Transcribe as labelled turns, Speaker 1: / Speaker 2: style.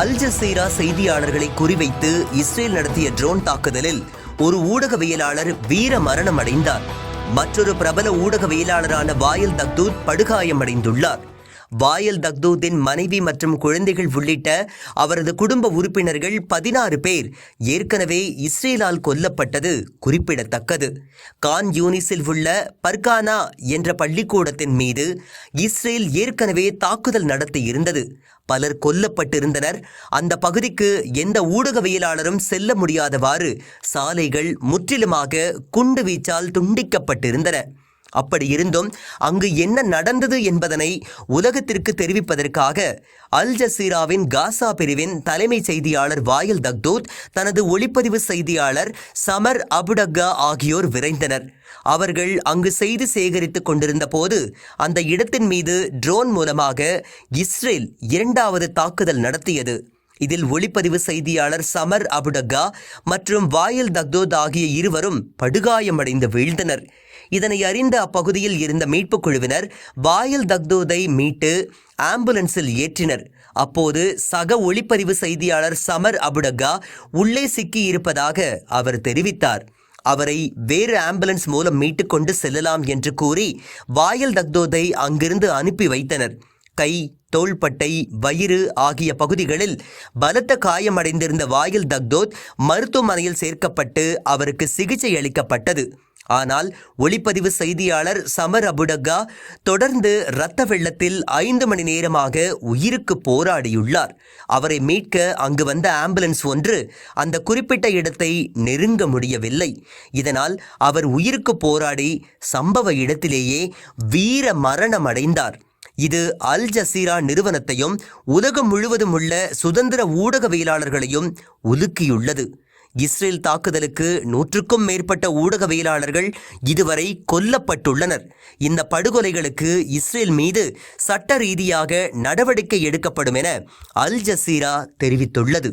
Speaker 1: Al Jazeera செய்தியாளர்களை குறிவைத்து Israel நடத்திய ட்ரோன் தாக்குதலில் ஒரு ஊடகவியலாளர் வீர மரணம் அடைந்தார் மற்றொரு பிரபல ஊடகவியலாளரான வாயில் தக்தூத் படுகாயமடைந்துள்ளார். வாயல் தக்தூத்தின் மனைவி மற்றும் குழந்தைகள் உள்ளிட்ட அவரது குடும்ப உறுப்பினர்கள் பதினாறு பேர் ஏற்கனவே இஸ்ரேலால் கொல்லப்பட்டது குறிப்பிடத்தக்கது. கான் யூனிஸில் உள்ள பர்கானா என்ற பள்ளிக்கூடத்தின் மீது இஸ்ரேல் ஏற்கனவே தாக்குதல் நடத்தியிருந்தது. பலர் கொல்லப்பட்டிருந்தனர். அந்த பகுதிக்கு எந்த ஊடகவியலாளரும் செல்ல முடியாதவாறு சாலைகள் முற்றிலுமாக குண்டு வீச்சால் துண்டிக்கப்பட்டிருந்தன. அப்படி இருந்தும் அங்கு என்ன நடந்தது என்பதனை உலகத்திற்கு தெரிவிப்பதற்காக அல் ஜசீராவின் காசா பிரிவின் தலைமை செய்தியாளர் வாயில் தக்தூத் தனது ஒளிப்பதிவு செய்தியாளர் சமர் அபுடக்கா ஆகியோர் விரைந்தனர். அவர்கள் அங்கு செய்தி சேகரித்துக் கொண்டிருந்த போது அந்த இடத்தின் மீது ட்ரோன் மூலமாக இஸ்ரேல் இரண்டாவது தாக்குதல் நடத்தியது. இதில் ஒளிப்பதிவு செய்தியாளர் சமர் அபுடக்கா மற்றும் வாயில் தக்தோத் ஆகிய இருவரும் படுகாயமடைந்து வீழ்ந்தனர். இதனை அறிந்த அப்பகுதியில் இருந்த மீட்புக் குழுவினர் வாயில் தக்தோதை மீட்டு ஆம்புலன்ஸில் ஏற்றினர். அப்போது சக ஒளிப்பதிவு செய்தியாளர் சமர் அபுடக்கா உள்ளே சிக்கி இருப்பதாக அவர் தெரிவித்தார். அவரை வேறு ஆம்புலன்ஸ் மூலம் மீட்டுக்கொண்டு செல்லலாம் என்று கூறி வாயில் தக்தோதை அங்கிருந்து அனுப்பி வைத்தனர். கை தோள்பட்டை வயிறு ஆகிய பகுதிகளில் பலத்த காயமடைந்திருந்த வாயில் தக்தோத் மருத்துவமனையில் சேர்க்கப்பட்டு அவருக்கு சிகிச்சை அளிக்கப்பட்டது. ஆனால் ஒளிப்பதிவு செய்தியாளர் சமர் அபுடக்கா தொடர்ந்து இரத்த வெள்ளத்தில் ஐந்து மணி நேரமாக உயிருக்கு போராடியுள்ளார். அவரை மீட்க அங்கு வந்த ஆம்புலன்ஸ் ஒன்று அந்த குறிப்பிட்ட இடத்தை நெருங்க முடியவில்லை. இதனால் அவர் உயிருக்கு போராடி சம்பவ இடத்திலேயே வீர மரணம் அடைந்தார். இது அல் ஜசீரா நிறுவனத்தையும் உலகம் முழுவதும் உள்ள சுதந்திர ஊடகவியலாளர்களையும் உலுக்கியுள்ளது இஸ்ரேல் தாக்குதலுக்கு நூற்றுக்கும் மேற்பட்ட ஊடகவியலாளர்கள் இதுவரை கொல்லப்பட்டுள்ளனர். இந்த படுகொலைகளுக்கு இஸ்ரேல் மீது சட்ட ரீதியாக நடவடிக்கை எடுக்கப்படும் என அல் ஜசீரா தெரிவித்துள்ளது.